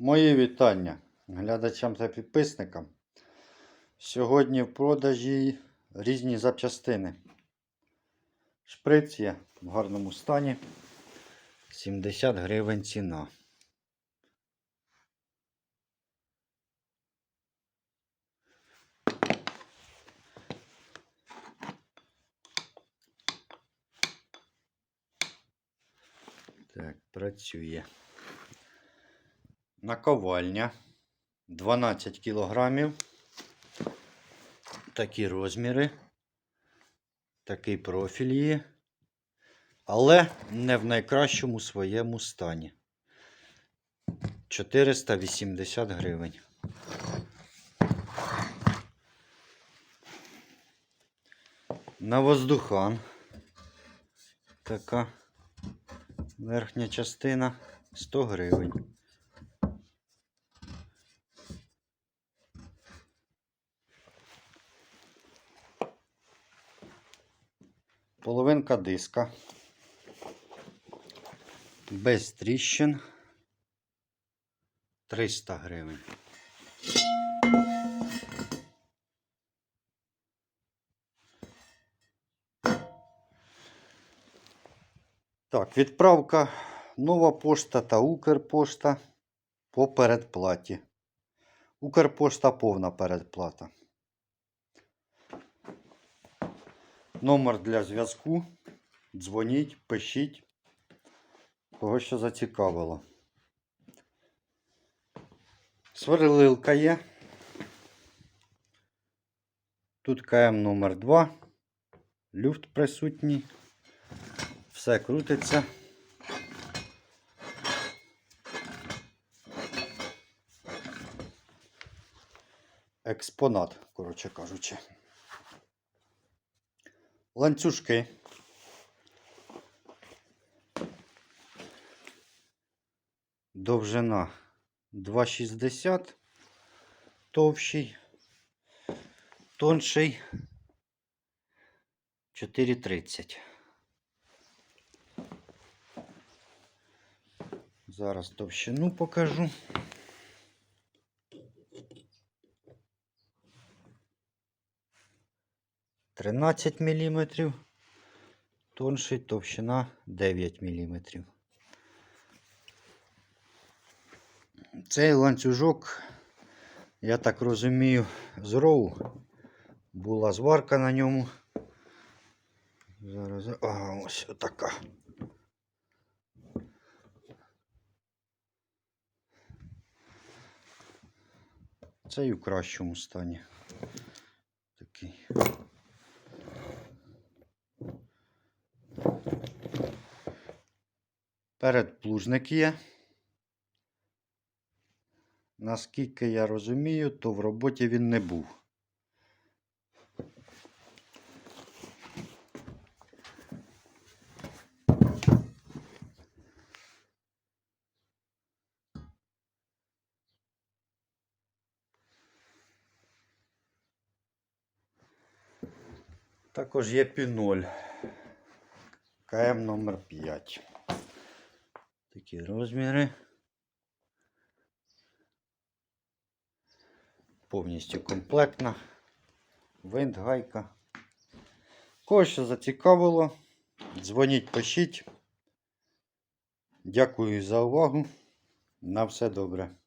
Мої вітання глядачам та підписникам. Сьогодні в продажі різні запчастини. Шприц є в гарному стані. 70 гривень ціна. Так, працює. Наковальня 12 кілограмів. Такі розміри. Такий профіль є. Але не в найкращому своєму стані. 480 гривень. На воздухан. Така верхня частина 100 гривень. Половинка диска. Без тріщин. 300 гривень. Так, відправка нова пошта та Укрпошта по передплаті. Укрпошта повна передплата. Номер для зв'язку. Дзвоніть, пишіть. Кого що зацікавило. Сверлилка є. Тут КМ номер 2 Люфт присутній. Все крутиться. Експонат, коротше кажучи. Ланцюжки. Довжина 2,60, товщий, тонший 4,30. Зараз товщину покажу. Тринадцять міліметрів, тонший товщина 9 міліметрів. Цей ланцюжок, я так розумію, з роу. Була зварка на ньому. Зараз а, ось така. Цей у кращому стані. Такий. Передплужник є. Наскільки я розумію, то в роботі він не був. Також є піноль. КМ номер 5. Такі розміри. Повністю комплектна. Винт, гайка. Кого що зацікавило, дзвоніть, пишіть. Дякую за увагу. На все добре.